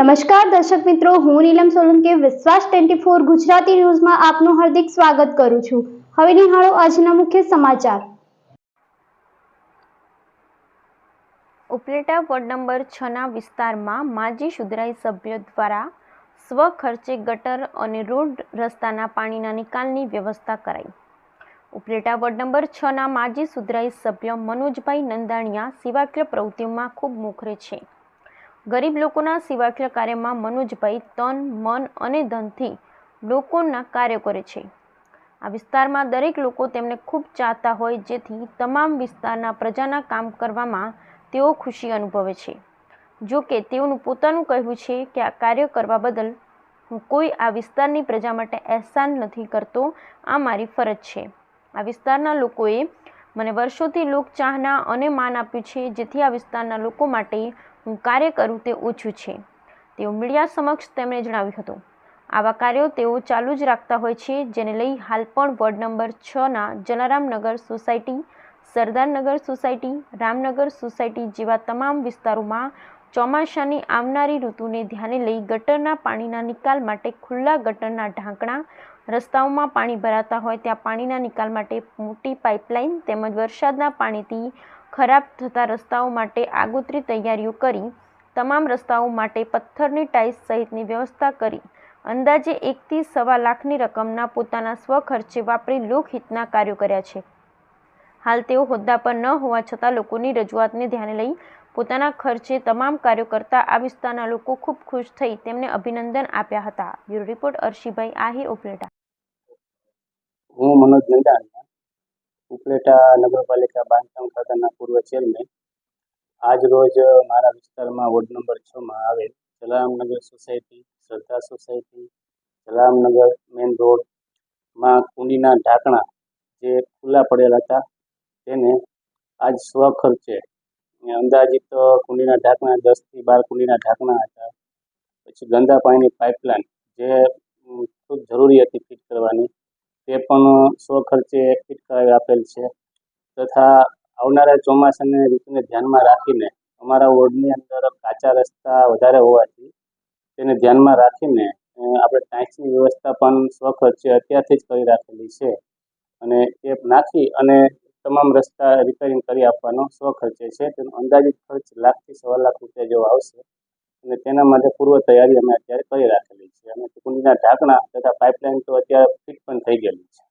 નમસ્કાર દર્શક મિત્રો, હું નીલમ સોલંકી, વિશ્વાસ ટ્વેન્ટી ફોર ગુજરાતી ન્યૂઝમાં આપનું હાર્દિક સ્વાગત કરું છું. હવે નિહાળો આજના મુખ્ય સમાચાર. ઉપલેટા વોર્ડ નંબર છના વિસ્તારમાં માજી સુધરાઈ સભ્યો દ્વારા સ્વખર્ચે ગટર અને રોડ રસ્તાના પાણીના નિકાલની વ્યવસ્થા કરાઈ. ઉપલેટા વોર્ડ નંબર છના માજી સુધરાઈ સભ્ય મનોજભાઈ નંદાણીયા સેવાકીય પ્રવૃત્તિઓમાં ખૂબ મોખરે છે. ગરીબ લોકોના સેવાકીય કાર્યમાં મનોજભાઈ તન, મન અને ધનથી લોકોના કાર્ય કરે છે. આ વિસ્તારમાં દરેક લોકો તેમને ખૂબ ચાહતા હોય, જેથી તમામ વિસ્તારના પ્રજાના કામ કરવામાં તેઓ ખુશી અનુભવે છે. જો કે તેઓનું પોતાનું કહેવું છે કે આ કાર્ય કરવા બદલ હું કોઈ આ વિસ્તારની પ્રજા માટે અહેસાન નથી કરતો, આ મારી ફરજ છે. આ વિસ્તારના લોકોએ મને વર્ષોથી લોકચાહના અને માન આપ્યું છે, જેથી આ વિસ્તારના લોકો માટે હું કાર્ય કરું તે ઓછું છે. તેઓ મીડિયા સમક્ષ તેમણે જણાવ્યું હતું. આવા કાર્યો તેઓ ચાલુ જ રાખતા હોય છે, જેને લઈ હાલ પણ ward number છના Jalaramnagar society Sardarnagar society, Ramnagar society જેવા તમામ વિસ્તારોમાં ચોમાસાની આવનારી ઋતુને ધ્યાને લઈ ગટરના પાણીના નિકાલ માટે ખુલ્લા ગટરના ઢાંકણા રસ્તાઓમાં પાણી ભરાતા હોય ત્યાં પાણીના નિકાલ માટે મોટી પાઇપલાઇન તેમજ વરસાદના પાણીથી ખરાબ થતા રસ્તાઓ માટે આગોતરી તૈયારીઓ કરી, તમામ રસ્તાઓ માટે પથ્થરની ટાઇલ્સ સહિતની વ્યવસ્થા કરી, અંદાજે એકથી સવા લાખની રકમના પોતાના સ્વખર્ચે વાપરી લોકહિતના કાર્યો કર્યા છે. હાલ તેઓ હોદ્દા પર ન હોવા છતાં લોકોની રજૂઆતને ધ્યાને લઈ પોતાના ખર્ચે તમામ કાર્યો કરતા આ વિસ્તારના લોકો ખૂબ ખુશ થઈ તેમને અભિનંદન આપ્યા હતા. Bureau report અર્શીભાઈ Ahir, Upleta. હું મનોજ નંદાણીયા. ઉપલેટા નગરપાલિકા બાંધકામ ખાતાના પૂર્વ ચેરમેન આજ રોજ મારા વિસ્તારમાં વોર્ડ નંબર છમાં આવેલ Jalaramnagar society Shraddha society, Jalaramnagar main રોડમાં કુંડીના ઢાંકણા જે ખુલ્લા પડેલા હતા, તેને આજ સ્વખર્ચે અંદાજિત કુંડીના ઢાંકણા દસથી બાર કુંડીના ઢાંકણા હતા. પછી ગંદા પાણીની પાઇપલાઇન જે ખૂબ જરૂરી હતી ફિટ કરવાની તે પણ સ્વખર્ચે ફિટ કરાવી આપેલ છે. તથા આવનારા ચોમાસાની ઋતુને ધ્યાનમાં રાખીને અમારા વોર્ડની અંદર કાચા રસ્તા વધારે હોવાથી તેને ધ્યાનમાં રાખીને આપણે ટાંચની વ્યવસ્થા પણ સ્વખર્ચે અત્યારથી જ કરી રાખેલી છે. અને એ નાખી અને તમામ રસ્તા રિપેરિંગ કરી આપવાનો સ્વખર્ચે છે. તેનો અંદાજિત ખર્ચ લાખથી સવા લાખ રૂપિયા જેવો આવશે. અને તેના માટે પૂર્વ તૈયારી અમે અત્યારે કરી રાખેલી છે અને કુંડીના ઢાંકણા તથા પાઇપલાઇન તો અત્યારે ફિટ પણ થઈ ગયેલી છે.